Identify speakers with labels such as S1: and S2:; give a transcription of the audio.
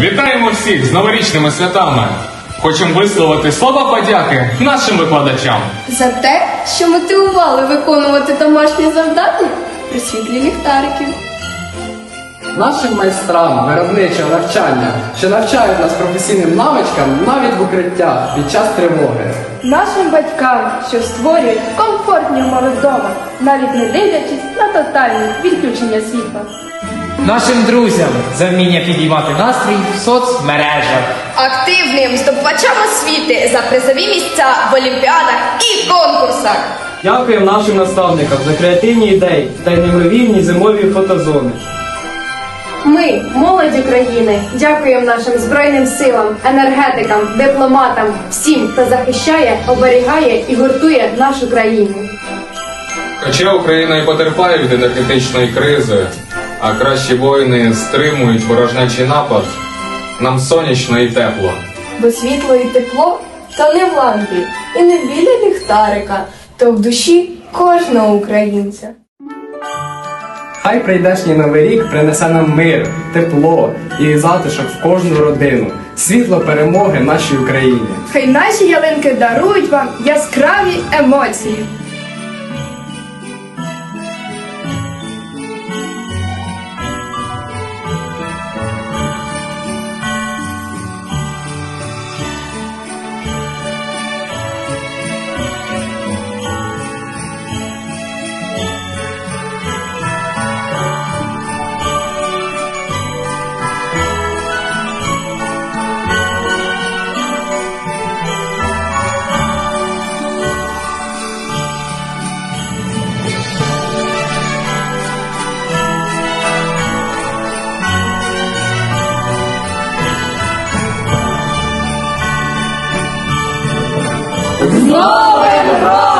S1: Вітаємо всіх з новорічними святами! Хочемо висловити слова подяки нашим викладачам.
S2: За те, що мотивували виконувати домашні завдання при світлі ліхтариків.
S3: Нашим майстрам виробничого навчання, що навчають нас професійним навичкам навіть в укриття під час тривоги.
S4: Нашим батькам, що створюють комфортні умови вдома, навіть не дивлячись на тотальне відключення світла.
S5: Нашим друзям за вміння підіймати настрій в соцмережах.
S6: активним здобувачам освіти за призові місця в олімпіадах і конкурсах.
S7: Дякуємо нашим наставникам за креативні ідеї та й неймовірні зимові фотозони.
S4: Ми, молодь України, дякуємо нашим збройним силам, енергетикам, дипломатам, всім, хто захищає, оберігає і гуртує нашу країну.
S1: Хоча Україна і потерпає від енергетичної кризи, а кращі воїни стримують ворожнечий напад, нам сонячно і тепло.
S2: Бо світло і тепло то не в лампі і не біля ліхтарика, то в душі кожного українця.
S3: Хай прийдешній новий рік принесе нам мир, тепло і затишок в кожну родину, світло перемоги нашій Україні.
S4: Хай наші ялинки дарують вам яскраві емоції.
S6: grow and.